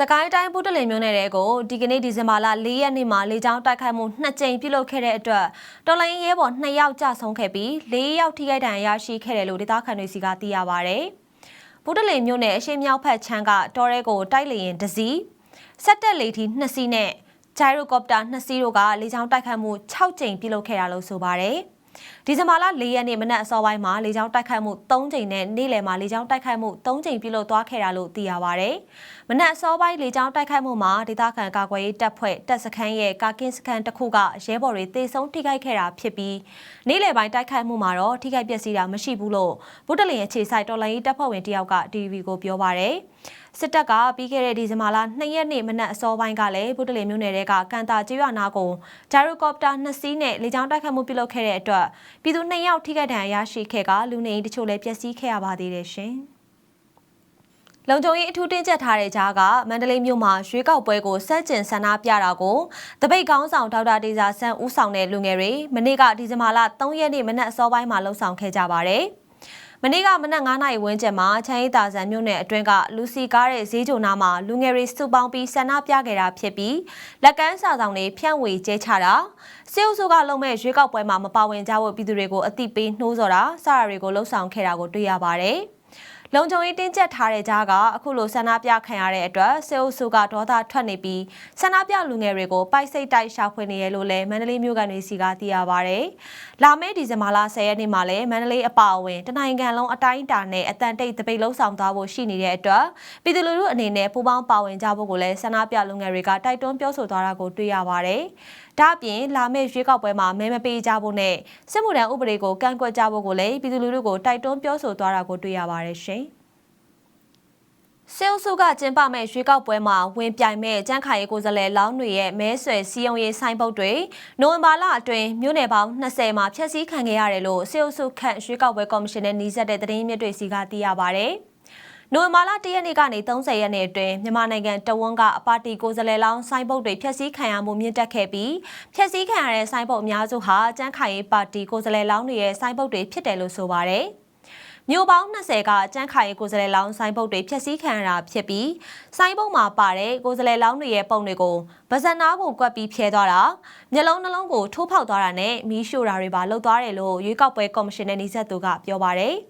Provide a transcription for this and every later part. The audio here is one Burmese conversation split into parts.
စကိုင်းတိုင်းပုတလင်မြို့နယ်တဲကိုဒီကနေ့ဒီဇင်ဘာလ၄ရက်နေ့မှာလေကြောင်းတိုက်ခိုက်မှုနှစ်ကြိမ်ပြုလုပ်ခဲ့တဲ့အတွက်တော်လိုင်းရဲဘော်2ယောက်ကြာဆုံးခဲ့ပြီး၄ယောက်ထိခိုက်ဒဏ်ရာရရှိခဲ့တယ်လို့ဒေသခံတွေစီကသိရပါဗျ။ပုတလင်မြို့နယ်အရှိမြောက်ဖက်ချမ်းကတော်ရဲကိုတိုက်လေရင်တစီစက်တက်လေထီ2စီးနဲ့ဂျိုင်ရိုကော်ပတာ2စီးတို့ကလေကြောင်းတိုက်ခိုက်မှု6ကြိမ်ပြုလုပ်ခဲ့တာလို့ဆိုပါတယ်။ ဒီဇင်ဘာလ၄ရက်နေ့မနက်အစောပိုင်းမှာလေကြောင်းတိုက်ခိုက်မှု၃ကြိမ်နဲ့နေ့လယ်မှာလေကြောင်းတိုက်ခိုက်မှု၃ကြိမ်ပြုလုပ်သွားခဲ့တာလို့သိရပါဗျ။မနက်အစောပိုင်းလေကြောင်းတိုက်ခိုက်မှုမှာဒေသခံကာကွယ်ရေးတပ်ဖွဲ့တပ်စခန်းရဲ့ကာကင်းစခန်းတစ်ခုကရဲဘော်တွေတေဆုံးထိခိုက်ခဲ့တာဖြစ်ပြီးနေ့လယ်ပိုင်းတိုက်ခိုက်မှုမှာတော့ထိခိုက်ပျက်စီးတာမရှိဘူးလို့ဗုဒ္ဓလင်အခြေဆိုင်တော်လိုင်းရေးတပ်ဖွဲ့ဝင်တယောက်က DVB ကိုပြောပါဗျ။စစ်တပ်ကပြီးခဲ့တဲ့ဒီဇင်ဘာလ2ရက်နေ့မနက်အစောပိုင်းကလည်းဗုဒ္ဓလင်မြို့နယ်တဲကကန်တာကျွော်နာကိုဂျာရိုကော်ပတာ2စီးနဲ့လေကြောင်းတိုက်ခတ်မှုပြုလုပ်ခဲ့တဲ့အတွက် ပြည်သူ2ယောက်ထိခိုက်ဒဏ်ရာရရှိခဲ့ကလူနေအိမ်တချို့လည်းပျက်စီးခဲ့ရပါသေးတယ်ရှင်။လုံခြုံရေးအထူးတင်းကျပ်ထားတဲ့ကြားကမန္တလေးမြို့မှာရွှေကောက်ပွဲကိုစက်ကျင်ဆန္ဒပြတာကိုတပိတ်ကောင်းဆောင်ဒေါက်တာဒေဇာဆန်းဦးဆောင်တဲ့လူငယ်တွေမနေ့ကဒီဇင်ဘာလ3ရက်နေ့မနက်အစောပိုင်းမှာလှုပ်ဆောင်ခဲ့ကြပါတယ်။ မနေ့ကမနက်9နာရီဝန်းကျင်မှာချမ်းရီတာဆန်မြို့နယ်အတွင်းကလူစီကားတဲ့ဈေးကြုံနာမှာလူငယ်တွေစုပေါင်းပြီးဆန္ဒပြခဲ့တာဖြစ်ပြီးလက်ကမ်းစာဆောင်တွေဖြန့်ဝေကျဲချတာစေအုပ်စုကလုံမဲ့ရွေးကောက်ပွဲမှာမပါဝင်ကြဖို့ပြည်သူတွေကိုအသိပေးနှိုးဆော်တာစတာတွေကိုလှုံ့ဆော်ခဲ့တာကိုတွေ့ရပါတယ်။ လုံခြုံရေးတင်းကျပ်ထားတဲ့ကြားကအခုလိုဆန္ဒပြခံရတဲ့အတွက်စေအုပ်စုကဒေါသထွက်နေပြီးဆန္ဒပြလူငယ်တွေကိုပိုက်စိတ်တိုက်ရှာဖွေနေရလို့လည်းမန္တလေးမြို့ကန်တွေစီကသိရပါဗျ။လာမယ့်ဒီဇင်ဘာလ10ရက်နေ့မှာလည်းမန္တလေးအပါအဝင်တနိုင်ငံလုံးအတိုင်းအတာနဲ့အတန်တိတ်တပိတ်လုံးဆောင်သွားဖို့ရှိနေတဲ့အတွက်ပြည်သူလူထုအနေနဲ့ပူးပေါင်းပါဝင်ကြဖို့ကိုလည်းဆန္ဒပြလူငယ်တွေကတိုက်တွန်းပြောဆိုသွားတာကိုတွေ့ရပါတယ်။ဒါအပြင်လာမယ့်ရွေးကောက်ပွဲမှာမဲမပေးကြဖို့နဲ့စစ်မှုထမ်းဥပဒေကိုကန့်ကွက်ကြဖို့ကိုလည်းပြည်သူလူထုကိုတိုက်တွန်းပြောဆိုသွားတာကိုတွေ့ရပါတယ်ရှင်။ စေအုပ်စုကကျင်းပမဲ့ရွေးကောက်ပွဲမှာဝင်ပြိုင်မဲ့ကျန်းခါရေးကိုယ်စားလှယ်လောင်းတွေရဲ့မဲဆွယ်စီယုံရေးဆိုင်ပုတ်တွေနိုဝင်ဘာလအတွင်းမြို့နယ်ပေါင်း20မှာဖျက်ဆီးခံခဲ့ရတယ်လို့စေအုပ်စုခန့်ရွေးကောက်ပွဲကော်မရှင်နဲ့နှီးစပ်တဲ့သတင်းမြစ်တွေစီကသိရပါဗျ။နိုဝင်ဘာလ၁ရက်နေ့ကနေ30ရက်နေ့အတွင်းမြန်မာနိုင်ငံတဝန်းကအပါတီကိုယ်စားလှယ်လောင်းစိုင်းပုတ်တွေဖျက်ဆီးခံရမှုမြင့်တက်ခဲ့ပြီးဖျက်ဆီးခံရတဲ့စိုင်းပုတ်အများစုဟာကျန်းခိုင်ရေးပါတီကိုယ်စားလှယ်လောင်းတွေရဲ့စိုင်းပုတ်တွေဖြစ်တယ်လို့ဆိုပါတယ်။ မြို့ပေါင်း20ကကျန်းခိုင်ကိုယ်စားလှယ်လောင်းဆိုင်ပုတ်တွေဖျက်ဆီးခံရတာဖြစ်ပြီးဆိုင်ပုတ်မှာပါတဲ့ကိုယ်စားလှယ်လောင်းတွေရဲ့ပုံတွေကိုဗဇက်နာကိုကွက်ပြီးဖျဲသွားတာမျက်လုံးနှလုံးကိုထိုးဖောက်သွားတာနဲ့မီးရှို့တာတွေပါလုပ်သွားတယ်လို့ရွေးကောက်ပွဲကော်မရှင်ရဲ့နှိစက်သူကပြောပါတယ်။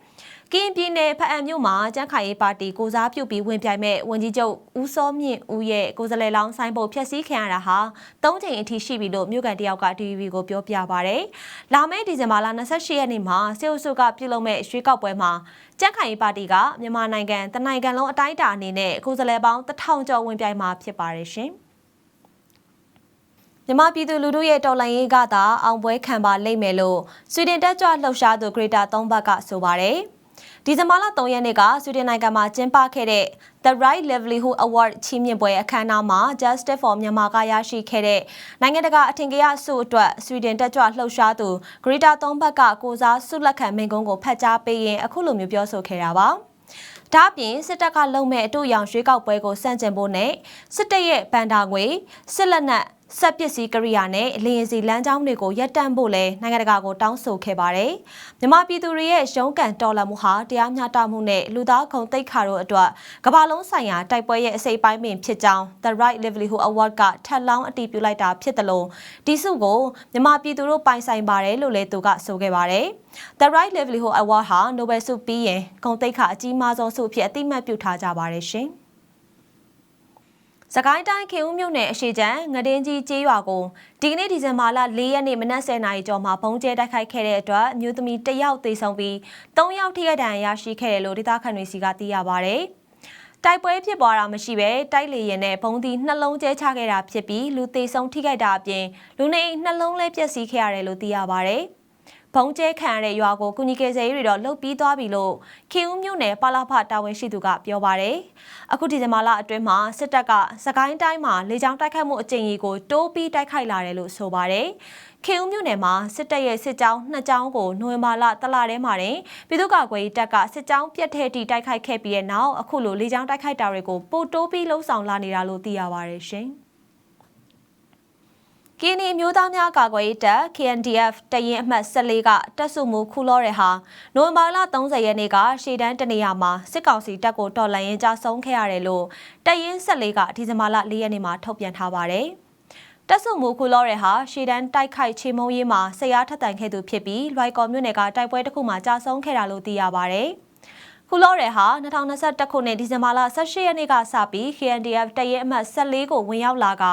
ကရင်ပြည်နယ်ဖအံမြို့မှာကျန်းခိုင်ရေးပါတီကိုစားပြုပြီးဝင်ပြိုင်မဲ့ဝန်ကြီးချုပ်ဦးစောမြင့်ဦးရဲ့ကိုယ်စားလှယ်လောင်းဆိုင်ပုတ်ဖျက်ဆီးခံရတာဟာ၃ချိန်အထိရှိပြီလို့မြို့ကန်တယောက်က TVB ကိုပြောပြပါဗျ။လာမယ့်ဒီဇင်ဘာလ28ရက်နေ့မှာစေအုပ်စုကပြုလုပ်မဲ့ရွှေကောက်ပွဲမှာကျန်းခိုင်ရေးပါတီကမြန်မာနိုင်ငံတနိုင်ငံလုံးအတိုင်းအတာအနေနဲ့ကိုယ်စားလှယ်ပေါင်း1000ကျော်ဝင်ပြိုင်မှာဖြစ်ပါတယ်ရှင်။မြန်မာပြည်သူလူထုရဲ့တော်လှန်ရေးကသာအောင်ပွဲခံပါလိမ့်မယ်လို့ဆွီဒင်တက်ကြွလှုပ်ရှားသူဂရေတာ၃ဘက်ကဆိုပါတယ်။ ဒီဇင်ဘာလ3ရက်နေ့ကဆွီဒင်နိုင်ငံမှာကျင်းပခဲ့တဲ့ The Right Livelihood Award ချီးမြှင့်ပွဲအခမ်းအနားမှာ Justice for Myanmar ကရရှိခဲ့တဲ့နိုင်ငံတကာအထင်ကရဆုအတွက်ဆွီဒင်တက်ကြွလှုပ်ရှားသူ Greta Thunberg ကကိုစားဆုလက်ခံမိန့်ခွန်းကိုဖတ်ကြားပေးရင်အခုလိုမျိုးပြောဆိုခဲ့တာပါ။ဒါ့အပြင်စစ်တပ်ကလုံမဲ့အတူရောင်ရွှေကောက်ပွဲကိုစန့်ကျင်ဖို့နဲ့စစ်တပ်ရဲ့ဗန်ဒါငွေစစ်လက်နက်စက်ပစ္စည်းကရိယာနဲ့လေရင်စီလမ်းကြောင်းတွေကိုရပ်တန့်ဖို့လဲနိုင်ငံတကာကိုတောင်းဆိုခဲ့ပါတယ်။မြန်မာပြည်သူတွေရဲ့ရုန်းကန်တော်လှန်မှုဟာတရားမျှတမှုနဲ့လူသားခုံသိက္ခာတို့အတွက်ကမ္ဘာလုံးဆိုင်ရာတိုက်ပွဲရဲ့အစိပ်ပိုင်းပင်ဖြစ်ကြောင်း The Right Livelihood Award ကထပ်လောင်းအတည်ပြုလိုက်တာဖြစ်တယ်လို့ဒီစုကိုမြန်မာပြည်သူတို့ပိုင်ဆိုင်ပါတယ်လို့လည်းသူကဆိုခဲ့ပါတယ်။ The Right Livelihood Award ဟာ Nobel ဆုပြီးရင်ဂုဏ်သိက္ခာအကြီးမားဆုံးဆုအဖြစ်အသိမှတ်ပြုထားကြပါတယ်ရှင်။ စကိုင်းတိုင်းခေဦးမြို့နယ်အရှိချမ်းငဒင်းကြီးကျေးရွာကိုဒီကနေ့ဒီဇင်ဘာလ၄ရက်နေ့မနက်10:00နာရီကျော်မှာဘုံကျဲတိုက်ခိုက်ခဲ့တဲ့အတွက်မြို့သမီး၁ယောက်သေဆုံးပြီး၃ယောက်ထိခိုက်ဒဏ်ရာရရှိခဲ့တယ်လို့ဒေသခံတွေစီကသိရပါဗျ။တိုက်ပွဲဖြစ်ပွားတာမရှိပဲတိုက်လေရင်နဲ့ဘုံဒီနှလုံးကျဲချခဲ့တာဖြစ်ပြီးလူသေဆုံးထိခိုက်တာအပြင်လူနေနှလုံးလဲပျက်စီးခဲ့ရတယ်လို့သိရပါဗျ။ ဘုံကျဲခံရတဲ့ရွာကိုကုညီကေဆယ်ရေးတွေတော့လှုပ်ပြီးသွားပြီလို့ခေဦးမြို့နယ်ပါလာဖတာဝန်ရှိသူကပြောပါတယ်။အခုဒီဇင်ဘာလအတွင်းမှာစစ်တပ်ကစကိုင်းတိုင်းမှာလေကြောင်းတိုက်ခိုက်မှုအကြိမ်ကြီးကိုတိုးပြီးတိုက်ခိုက်လာတယ်လို့ဆိုပါတယ်။ခေဦးမြို့နယ်မှာစစ်တပ်ရဲ့စစ်ကြောင်းနှစ်ကြောင်းကိုနိုဝင်ဘာလတလထဲမှာတင်ပြည်သူ့ကာကွယ်ရေးတပ်ကစစ်ကြောင်းပြတ်ထဲတီတိုက်ခိုက်ခဲ့ပြီးတဲ့နောက်အခုလိုလေကြောင်းတိုက်ခိုက်တာတွေကိုပိုတိုးပြီးလှုံ့ဆော်လာနေတာလို့သိရပါတယ်ရှင်။ ကင်းနီမျိုးသားများကာကွယ်ရေးတပ် KNDF တရင်အမှတ်14ကတပ်စုမှုခုလော့ရဲဟာနိုဝင်ဘာလ30ရက်နေ့ကရှေ့တန်းတနေရာမှာစစ်ကောင်စီတပ်ကိုတော်လှန်ရင်ကြဆုံးခဲ့ရတယ်လို့တရင်14ကဒီဇင်ဘာလ4ရက်နေ့မှာထုတ်ပြန်ထားပါတယ်။တပ်စုမှုခုလော့ရဲဟာရှေ့တန်းတိုက်ခိုက်ချေမုံရေးမှာဆရာထက်တန်ခဲ့သူဖြစ်ပြီးလွိုက်ကော်မြို့နယ်ကတိုက်ပွဲတစ်ခုမှာကြဆုံးခဲ့တာလို့သိရပါတ ယ်။ခုလော့ရဲဟာ2021ခုနှစ်ဒီဇင်ဘာလ18ရက်နေ့ကစပြီး KNDF တရဲအမှတ်14ကိုဝင်ရောက်လာက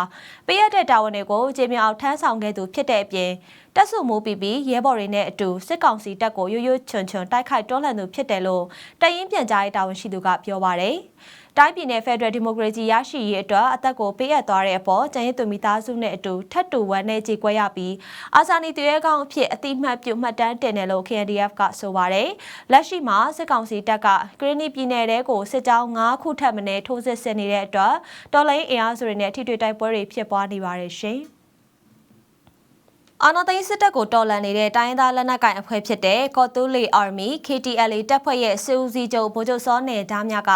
ပေးရတဲ့တာဝန်တွေကိုကျေမြောက်ထမ်းဆောင်ခဲ့သူဖြစ်တဲ့အပြင်တက်စုမိုးပြီးပြီးရဲဘော်တွေနဲ့အတူစစ်ကောင်စီတပ်ကိုရွရွချွန်ချွန်တိုက်ခိုက်တွန်းလှန်သူဖြစ်တယ်လို့တရင်ပြန်ကြားရေးတာဝန်ရှိသူကပြောပါရယ်။ တိုင်းပြည်နယ်ဖက်ဒရယ်ဒီမိုကရေစီရရှိရေးအတွက်အသက်ကိုပေးအပ်သွားတဲ့အပေါ်ကျန်းရေးသူမိသားစုနဲ့အတူထပ်တူဝမ်းနဲ့ကြေကွဲရပြီးအာဇာနည်တရဲကောင်းအဖြစ်အတိမတ်ပြုမှတ်တမ်းတင်တယ်လို့ KNDF ကဆိုပါတယ်။လက်ရှိမှာစစ်ကောင်စီတပ်ကဂရနီပြည်နယ်တဲကိုစစ်ကြောင်း၅ခုထပ်မံထိုးစစ်ဆင်နေတဲ့အတွက်တော်လိုင်းအင်အားစုတွေနဲ့ထိတွေ့တိုက်ပွဲတွေဖြစ်ပွားနေပါတယ်ရှင်။ အာနာသိန်းစစ်တပ်ကိုတော်လှန်နေတဲ့တိုင်းသားလက်နက်ကိုင်အဖွဲ့ဖြစ်တဲ့ကော်တူလီအာမီ KTLA တပ်ဖွဲ့ရဲ့စစ်ဦးစီးချုပ်ဗိုလ်ချုပ်စောနေဓားမြက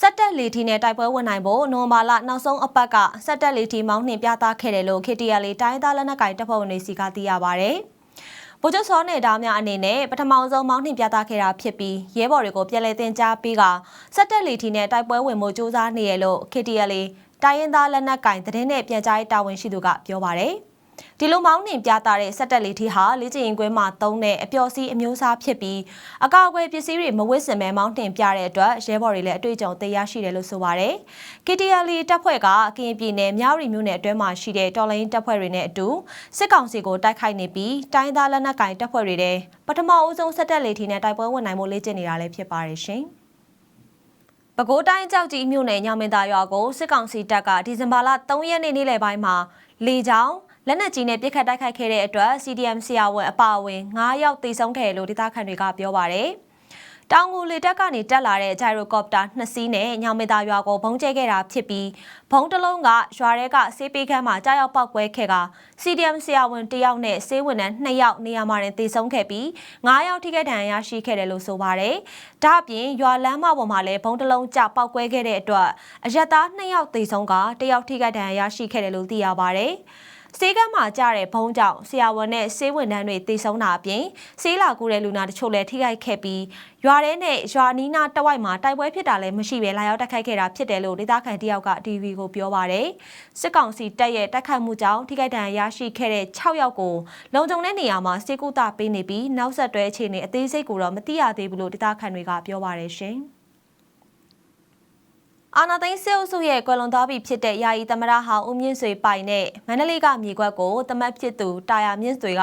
စက်တက်လီထီနဲ့တိုက်ပွဲဝင်နိုင်ဖို့နိုဝင်ဘာလနောက်ဆုံးအပတ်ကစက်တက်လီထီမောင်းနှင်ပြသခဲ့တယ်လို့ KTLA တိုင်းသားလက်နက်ကိုင်တပ်ဖွဲ့ဝင်တွေစီကသိရပါဗျ။ဗိုလ်ချုပ်စောနေဓားမြအနေနဲ့ပထမဆုံးမောင်းနှင်ပြသခဲ့တာဖြစ်ပြီးရဲဘော်တွေကိုပြည်လဲတင်ကြားပြီးကစက်တက်လီထီနဲ့တိုက်ပွဲဝင်မှုစ조사နေရလို့ KTLA တိုင်းရင်းသားလက်နက်ကင်သတင်းနဲ့ပြန်ကြားရေးတာဝန်ရှိသူကပြောပါဗျ။ ဒီလိုမောင်းနှင်ပြတာတဲ့စက်တက်လေးထီဟာလေ့ကျင့်ရင်ကွဲမှာသုံးတဲ့အပျော်စီးအမျိုးအစားဖြစ်ပြီးအကောက်အကွယ်ပစ္စည်းတွေမဝစ်စင်မဲမောင်းနှင်ပြတဲ့အတွက်ရဲဘော်တွေလည်းအတွေ့အကြုံသိရရှိတယ်လို့ဆိုပါတယ်။ KTL တပ်ဖွဲ့ကကရင်ပြည်နယ်မြောက်ရီမြို့နယ်အတွင်းမှာရှိတဲ့တော်လိုင်းတပ်ဖွဲ့တွေနဲ့အတူစစ်ကောင်စီကိုတိုက်ခိုက်နေပြီးတိုင်းသားလက်နက်ကိုင်တပ်ဖွဲ့တွေတဲ့ပထမအဦးဆုံးစက်တက်လေးထီနဲ့တိုက်ပွဲဝင်နိုင်မှုလေ့ကျင့်နေတာလည်းဖြစ်ပါတယ်ရှင်။ပဲခူးတိုင်းကြောက်ကြီးမြို့နယ်ညောင်မင်းသားရွာကိုစစ်ကောင်စီတပ်ကဒီဇင်ဘာလ3ရက်နေ့နေ့လယ်ပိုင်းမှာလေကြောင်း လက်နက်ကြီးနဲ့ပြစ်ခတ်တိုက်ခိုက်ခဲ့တဲ့အတွက် CDM ဆရာဝန်အပါအဝင်9ယောက်သေဆုံးခဲ့လို့ဒေသခံတွေကပြောပါရယ်။တောင်ငူလေတက်ကနေတက်လာတဲ့ဂျိုင်ရိုကော်ပတာနှစ်စီးနဲ့ညောင်မေတာရွာကိုဘုံကျဲခဲ့တာဖြစ်ပြီးဘုံတစ်လုံးကရွာထဲကဆေးပေးခန်းမှာကြားရောက်ပောက်ကွဲခဲ့က CDM ဆရာဝန်တယောက်နဲ့ဆေးဝန်ထမ်း2ယောက်နေရာမှာတင်သေဆုံးခဲ့ပြီး9ယောက်ထိခိုက်ဒဏ်ရာရရှိခဲ့တယ်လို့ဆိုပါတယ်။ဒါ့အပြင်ရွာလမ်းမပေါ်မှာလည်းဘုံတစ်လုံးကျပောက်ကွဲခဲ့တဲ့အတွက်အရက်သား2ယောက်သေဆုံးကတယောက်ထိခိုက်ဒဏ်ရာရရှိခဲ့တယ်လို့သိရပါတယ်။ ဆေးကမ်းမှာကြတဲ့ဘုံကြောင့်ဆရာဝန်နဲ့ဆေးဝန်ထမ်းတွေတေဆုံးတာအပြင်ဆေးလာကူတဲ့လူနာတချို့လည်းထိခိုက်ခဲ့ပြီးရွာထဲနဲ့ရွာနီးနားတဝိုက်မှာတိုက်ပွဲဖြစ်တာလည်းမရှိဘဲလာရောက်တိုက်ခိုက်ခဲ့တာဖြစ်တယ်လို့ဒေသခံတယောက်က TV ကိုပြောပါရယ်စစ်ကောင်စီတပ်ရဲ့တိုက်ခိုက်မှုကြောင့်ထိခိုက်ဒဏ်ရာရရှိခဲ့တဲ့6ယောက်ကိုလုံခြုံတဲ့နေရာမှာစေကူတာပေးနေပြီးနောက်ဆက်တွဲအခြေအနေအသေးစိတ်ကိုတော့မသိရသေးဘူးလို့ဒေသခံတွေကပြောပါရယ်ရှင်။ အာနာသိန်းစစ်အုပ်စုရဲ့ကွယ်လွန်သွားပြီဖြစ်တဲ့ယာယီသမရဟောင်းဦးမြင့်ဆွေပိုင်နဲ့မန္တလေးကမြေကွက်ကိုတမတ်ဖြစ်သူတာယာမြင့်ဆွေက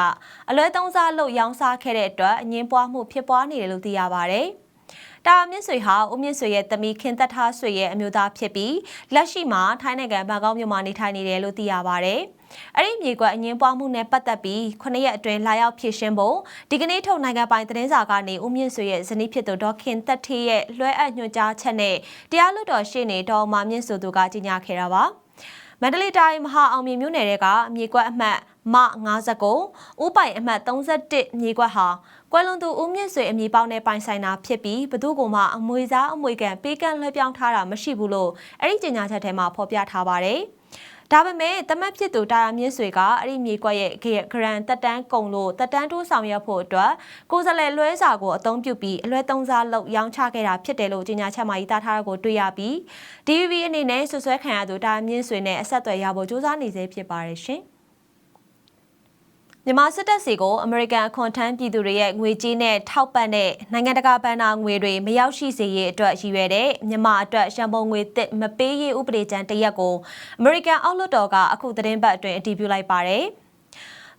အလွဲသုံးစားလုပ်ရောင်းစားခဲ့တဲ့အတွက်အငင်းပွားမှုဖြစ်ပွားနေတယ်လို့သိရပါဗျ။တာမြင့်ဆွေဟာဦးမြင့်ဆွေရဲ့သမီးခင်သက်ထားဆွေရဲ့အမျိုးသားဖြစ်ပြီးလက်ရှိမှာထိုင်းနိုင်ငံဘန်ကောက်မြို့မှာနေထိုင်နေတယ်လို့သိရပါဗျ။ အဲ့ဒီမြေကွက်အငင်းပွားမှုနဲ့ပတ်သက်ပြီး9ရက်အတွင်းလာရောက်ဖြည့်ရှင်းဖို့ဒီကနေ့ထုတ်နိုင်ငံပိုင်သတင်းစာကနေဦးမြင့်ဆွေရဲ့ဇနီးဖြစ်သူဒေါခင်သက်ထေးရဲ့လွှဲအပ်ညွှန်ကြားချက်နဲ့တရားလွှတ်တော်ရှေ့နေဒေါ်မာမြင့်ဆိုသူကကြေညာခဲ့တာပါမန္တလေးတိုင်းမဟာအောင်မြေမြို့နယ်ကမြေကွက်အမှတ်မ59ဥပိုင်အမှတ်31မြေကွက်ဟာကွယ်လွန်သူဦးမြင့်ဆွေအမည်ပေါင်းနဲ့ပိုင်ဆိုင်တာဖြစ်ပြီးဘသူ့ကိုမှအမွေစားအမွေကန်ပေးကမ်းလွှဲပြောင်းထားတာမရှိဘူးလို့အဲ့ဒီကြေညာချက်ထဲမှာဖော်ပြထားပါတယ်။ ဒါပေမဲ့တမတ်ဖြစ်သူတာယာမြင့်ဆွေကအဲ့ဒီမြေကွက်ရဲ့ဂရန်တက်တန်းကုံလို့တက်တန်းတိုးဆောင်ရွက်ဖို့အတွက်ကိုယ်စားလှယ်လွှဲစာကိုအသုံးပြုပြီးအလွဲသုံးစားလုပ်ရောင်းချခဲ့တာဖြစ်တယ်လို့ကြေညာချက်မှာရေးသားထားတာကိုတွေ့ရပြီး DVB အနေနဲ့ဆွဆွဲခံရသူတာယာမြင့်ဆွေနဲ့အဆက်အသွယ်ရဖို့ကြိုးစားနေစေဖြစ်ပါတယ်ရှင်။ မြန်မာစစ်တပ်စီကိုအမေရိကန်အခွန်ထမ်းပြည်သူတွေရဲ့ငွေကြေးနဲ့ထောက်ပံ့တဲ့နိုင်ငံတကာဘဏ္ဍာငွေတွေမရောက်ရှိစေရေးအတွက်ရည်ရွယ်တဲ့မြန်မာအတွက်ရန်ပုံငွေသစ်မပေးရေးဥပဒေကြမ်းတရက်ကိုအမေရိကန်အောက်လွှတ်တော်ကအခုသတင်းပတ်အတွင်းအတည်ပြုလိုက်ပါတယ်။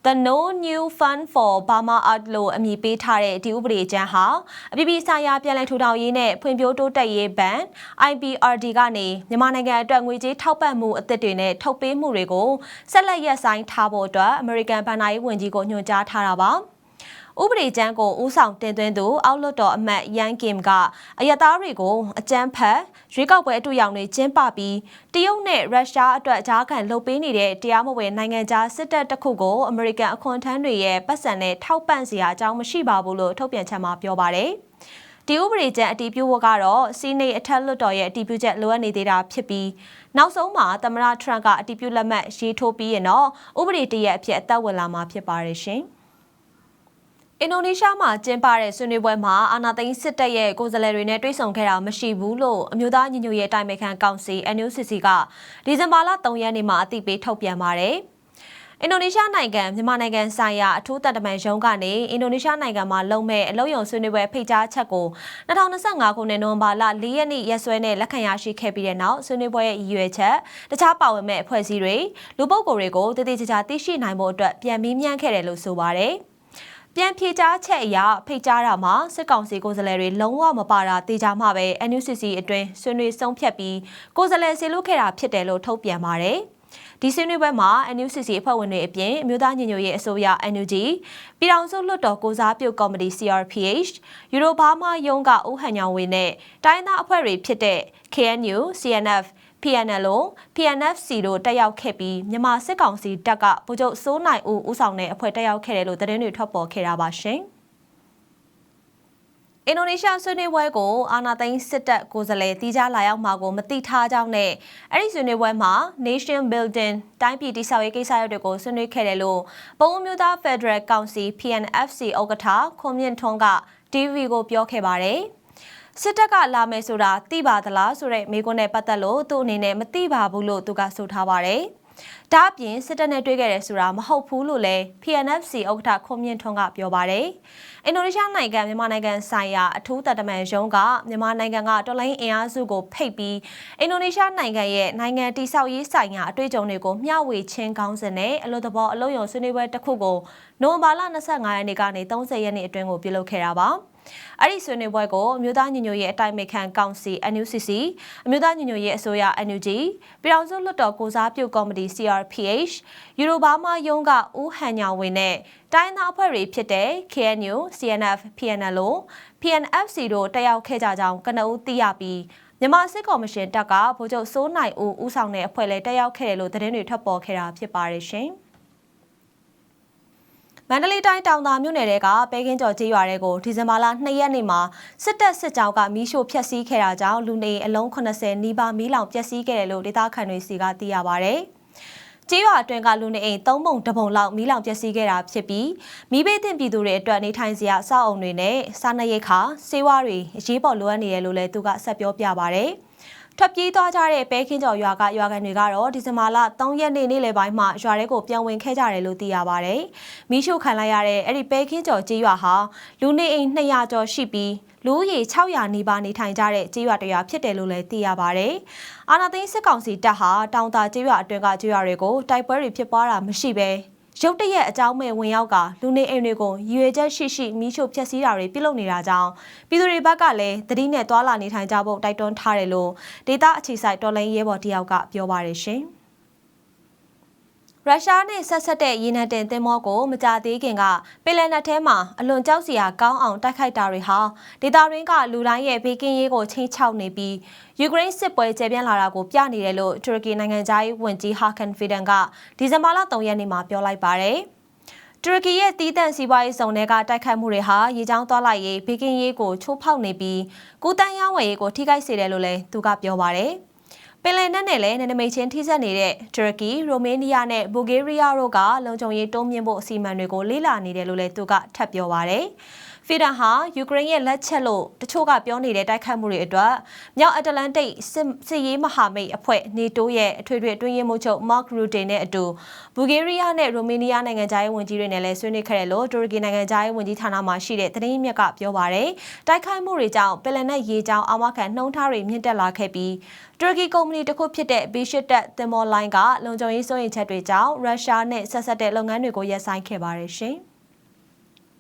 The No New Fund for Burma Art လို့အမည်ပေးထားတဲ့ဒီဥပဒေကြမ်းဟာအပြည်ပြည်ဆိုင်ရာပြည်လည်ထူထောင်ရေးနဲ့ဖွံ့ဖြိုးတိုးတက်ရေးဘဏ် IBRD ကနေမြန်မာနိုင်ငံအတွက်ငွေကြေးထောက်ပံ့မှုအသစ်တွေနဲ့ထုတ်ပေးမှုတွေကိုဆက်လက်ရပ်ဆိုင်းထားဖို့အတွက်အမေရိကန်ဘဏ္ဍာရေးဝန်ကြီးကိုညွှန်ကြားထားတာပါ။ ဥပဒေကြမ်းကိုဥဆောင်တင်သွင်းသူအောက်လွတ်တော်အမတ်ယန်ကင်ကအယက်သားတွေကိုအကြမ်းဖက်ရွေးကောက်ပွဲအတူရောင်တွေကျင်းပပြီးတရုတ်နဲ့ရုရှားအတွက်ကြားခံလှုပ်ပေးနေတဲ့တရားမဝင်နိုင်ငံသားစစ်တပ်တစ်ခုကိုအမေရိကန်အခွန်ထမ်းတွေရဲ့ပတ်စံနဲ့ထောက်ပံ့စရာအကြောင်းမရှိပါဘူးလို့ထုတ်ပြန်ချက်မှာပြောပါတယ်။ဒီဥပဒေချက်အတည်ပြုဖို့ကတော့စီနေအထက်လွှတ်တော်ရဲ့အတည်ပြုချက်လိုအပ်နေသေးတာဖြစ်ပြီးနောက်ဆုံးမှာသမ္မတထရန့်ကအတည်ပြုလက်မှတ်ရေးထိုးပြီးရင်တော့ဥပဒေတရက်အဖြစ်အသက်ဝင်လာမှာဖြစ်ပါတယ်ရှင်။ အင်ဒိုနီးရှားမှာကျင်းပတဲ့ဆွေးနွေးပွဲမှာအာဏာသိမ်းစစ်တပ်ရဲ့ကိုယ်စားလှယ်တွေနဲ့တွေ့ဆုံခဲ့တာမရှိဘူးလို့အမျိုးသားညီညွတ်ရေးအတိုင်းအခံကောင်စီ NUCC ကဒီဇင်ဘာလ3ရက်နေ့မှာအသိပေးထုတ်ပြန်ပါတယ်။အင်ဒိုနီးရှားနိုင်ငံမြန်မာနိုင်ငံဆိုင်ရာအထူးတန်တမန်ရုံးကနေအင်ဒိုနီးရှားနိုင်ငံမှာလုံမဲ့အလုံယုံဆွေးနွေးပွဲဖိတ်ကြားချက်ကို2025ခုနှစ်နိုဝင်ဘာလ4ရက်နေ့ရက်စွဲနဲ့လက်ခံရရှိခဲ့ပြီးတဲ့နောက်ဆွေးနွေးပွဲရဲ့ရည်ရွယ်ချက်တခြားပါဝင်မဲ့အဖွဲ့အစည်းတွေလူပုဂ္ဂိုလ်တွေကိုတည်တည်ကြကြသိရှိနိုင်ဖို့အတွက်ပြန်ပြီးမြန့်ခဲ့တယ်လို့ဆိုပါတယ်။ ပြန်ဖြေကြားချက်အရဖိတ်ကြားတာမှာစစ်ကောင်စီကိုယ်စားလှယ်တွေလုံးဝမပါတာတေချာမှပဲ NUCC အတွင်းဆွေးနွေးဆုံးဖြတ်ပြီးကိုယ်စားလှယ်ဆေလွတ်ခဲ့တာဖြစ်တယ်လို့ထုတ်ပြန်ပါတယ်။ဒီဆွေးနွေးပွဲမှာ NUCC အဖွဲ့ဝင်တွေအပြင်အမျိုးသားညီညွတ်ရေးအစိုးရ NUG ပြည်ထောင်စုလွှတ်တော်ကိုစားပြုကော်မတီ CRPH ယူရိုဘားမားယုံကဦးဟန်ညောင်ဝင်းနဲ့တိုင်းသားအဖွဲ့တွေဖြစ်တဲ့ KNU, CNF PNLO PNFC တို့တက်ရောက်ခဲ့ပြီးမြန်မာစစ်ကောင်စီတပ်ကဗိုလ်ချုပ်စိုးနိုင်ဦးဦးဆောင်တဲ့အဖွဲ့တက်ရောက်ခဲ့တယ်လို့သတင်းတွေထွက်ပေါ်ခဲ့တာပါရှင်။အင်ဒိုနီးရှားဆွေးနွေးပွဲကိုအာနာသိန်းစစ်တပ်ကိုယ်စားလှယ်တီးခြားလာရောက်မှာကိုမတိထားကြောင်းနဲ့အဲ့ဒီဆွေးနွေးပွဲမှာ Nation Building တိုင်းပြည်တည်ဆောက်ရေးကိစ္စရပ်တွေကိုဆွေးနွေးခဲ့တယ်လို့ပုံမျိုးသား Federal Council PNFC ဥက္ကဋ္ဌခွန်မြင့်ထွန်းက TV ကိုပြောခဲ့ပါတယ်။ စစ်တပ်ကလာမယ်ဆိုတာသိပါသလားဆိုတဲ့မေးခွန်းနဲ့ပတ်သက်လို့သူ့အနေနဲ့မသိပါဘူးလို့သူကဆိုထားပါတယ်။ဒါအပြင်စစ်တပ်နဲ့တွေ့ခဲ့တယ်ဆိုတာမဟုတ်ဘူးလို့လည်း PNFC ဥက္ကဋ္ဌခွန်မြင့်ထွန်းကပြောပါတယ်။အင်ဒိုနီးရှားနိုင်ငံမြန်မာနိုင်ငံဆိုင်ရာအထူးတတမန်ရုံးကမြန်မာနိုင်ငံကတော်လိုင်းအင်အားစုကိုဖိတ်ပြီးအင်ဒိုနီးရှားနိုင်ငံရဲ့နိုင်ငံတိဆောက်ရေးဆိုင်ရာအတွေ့အကြုံတွေကိုမျှဝေခြင်းကောင်းစဉ်နဲ့အလို့တဘောအလို့ယုံဆွေးနွေးပွဲတစ်ခုကိုနိုဝင်ဘာလ25ရက်နေ့ကနေ30ရက်နေ့အတွင်းကိုပြုလုပ်ခဲ့တာပါ။ အဲ့ဒီဆွေးနွေးပွဲကိုအမျိုးသားညီညွတ်ရေးအတိုင်းအခံကောင်စီ NUCC အမျိုးသားညီညွတ်ရေးအစိုးရ NUG ပြည်ထောင်စုလွှတ်တော်ကိုစားပြုကော်မတီ CRPH ယူရိုဘားမားယုံကဦးဟန်ညာဝင်းနဲ့တိုင်းသားအဖွဲ့တွေဖြစ်တဲ့ KNU, CNF, PNLO, PNFC တို့တက်ရောက်ခဲ့ကြကြောင်းကနဦးသိရပြီးမြန်မာစစ်ကော်မရှင်တပ်ကဗိုလ်ချုပ်စိုးနိုင်ဦးဦးဆောင်တဲ့အဖွဲ့လည်းတက်ရောက်ခဲ့တယ်လို့သတင်းတွေထွက်ပေါ်ခဲ့တာဖြစ်ပါတယ်ရှင်။ မန္တလေးတိုင်းတောင်သာမြို့နယ်တဲကပဲကင်းကျော်ကျေးရွာတွေကိုဒီဇင်ဘာလ2ရက်နေ့မှာစစ်တပ်စစ်ကြောင်းကမီးရှို့ဖျက်ဆီးခဲ့တာကြောင့်လူနေအလုံး80နီးပါးမီးလောင်ပျက်စီးခဲ့တယ်လို့ဒေသခံတွေစီကသိရပါဗျ။ကျေးရွာအတွင်းကလူနေအိမ်၃ပုံတပုံလောက်မီးလောင်ပျက်စီးခဲ့တာဖြစ်ပြီးမိဘတင်ပြည်သူတွေအတွက်နေထိုင်စရာအဆောက်အုံတွေနဲ့စားနပ်ရိက္ခာစေဝါတွေအရေးပေါ်လိုအပ်နေတယ်လို့လည်းသူကဆက်ပြောပြပါဗျ။ ထွက်ပြေးသွားကြတဲ့ပဲခင်းကျော်ရွာကရွာကန်တွေကတော့ဒီဇင်ဘာလ3ရက်နေ့နေ့လယ်ပိုင်းမှာရွာထဲကိုပြန်ဝင်ခဲ့ကြတယ်လို့သိရပါဗျ။မီးရှို့ခံလိုက်ရတဲ့အဲ့ဒီပဲခင်းကျော်ကြေးရွာဟာလူနေအိမ်200ကျော်ရှိပြီးလူဦးရေ600နီးပါးနေထိုင်ကြတဲ့ကြေးရွာတရွာဖြစ်တယ်လို့လည်းသိရပါဗျ။အာနာသိန်းစစ်ကောင်စီတပ်ဟာတောင်တာကြေးရွာအတွင်းကကြေးရွာတွေကိုတိုက်ပွဲတွေဖြစ်ပွားတာမရှိဘဲ ရုတ်တရက်အကြောင်းမဲ့ဝင်ရောက်ကလူနေအိမ်တွေကိုရွေချက်ရှိရှိမိရှို့ဖျက်ဆီးတာတွေပြုလုပ်နေတာကြောင့်ပြည်သူတွေဘက်ကလည်းသတိနဲ့သွာလာနေထိုင်ကြဖို့တိုက်တွန်းထားတယ်လို့ဒေတာအခြေစိုက်တော်လိုင်းရဲဘော်တယောက်ကပြောပါတယ်ရှင်။ ရုရှားနဲ့ဆက်ဆက်တဲ့ရေနံတင်သင်္ဘောကိုမကြသေးခင်ကပင်လယ်နက်ထဲမှာအလွန်ကြောက်စရာကောင်းအောင်တိုက်ခိုက်တာတွေဟာဒေသတွင်းကလူတိုင်းရဲ့ဘေးကင်းရေးကိုချိန်ချောက်နေပြီးယူကရိန်းစစ်ပွဲကျေပြန့်လာတာကိုပြနေတယ်လို့တူရကီနိုင်ငံသားရေးဝန်ကြီးဟာကန်ဖီဒန်ကဒီဇင်ဘာလ3ရက်နေ့မှာပြောလိုက်ပါတယ်။တူရကီရဲ့တီးတန့်စီးပွားရေးစုံတွေကတိုက်ခိုက်မှုတွေဟာရေချောင်းသွားလိုက်ရေးဘေးကင်းရေးကိုချိုးဖောက်နေပြီးကုတန်းရောင်းဝယ်ရေးကိုထိခိုက်စေတယ်လို့လည်းသူကပြောပါတယ်။ ပင်လယ်နက်နဲ့လည်းနယ်နိမိတ်ချင်းထိစပ်နေတဲ့တူရကီ၊ရိုမေးနီးယားနဲ့ဘူဂေးရီးယားတို့ကလုံခြုံရေးတိုးမြှင့်ဖို့အစီအမံတွေကိုလေ့လာနေတယ်လို့လည်းသူကထပ်ပြောပါရယ်။ ဖီဒန်ဟာယူကရိန်းရဲ့လက်ချက်လို့တချို့ကပြောနေတဲ့တိုက်ခိုက်မှုတွေအတွက်မြောက်အတ္တလန်တိတ်စစ်ရေးမဟာမိတ်အဖွဲ့နေတိုးရဲ့အထွေထွေအတွင်းရေးမှူးချုပ်မာ့ခ်ရူတေနဲ့အတူဘူဂေးရီးယားနဲ့ရိုမေးနီးယားနိုင်ငံသားရေးဝန်ကြီးတွေနဲ့လည်းဆွေးနွေးခဲ့တယ်လို့တူရကီနိုင်ငံသားရေးဝန်ကြီးဌာနမှရှိတဲ့သတင်းမြက်ကပြောပါရယ်တိုက်ခိုက်မှုတွေကြောင့်ပယ်လန်နဲ့ရေကြောင်းအာမခံနှုံထားတွေမြင့်တက်လာခဲ့ပြီးတူရကီကုမ္ပဏီတစ်ခုဖြစ်တဲ့ဘီရှစ်တက်သင်္ဘောလိုင်းကလုံခြုံရေးစိုးရိမ်ချက်တွေကြောင့်ရုရှားနဲ့ဆက်ဆက်တဲ့လုပ်ငန်းတွေကိုရပ်ဆိုင်းခဲ့ပါတယ်ရှင်။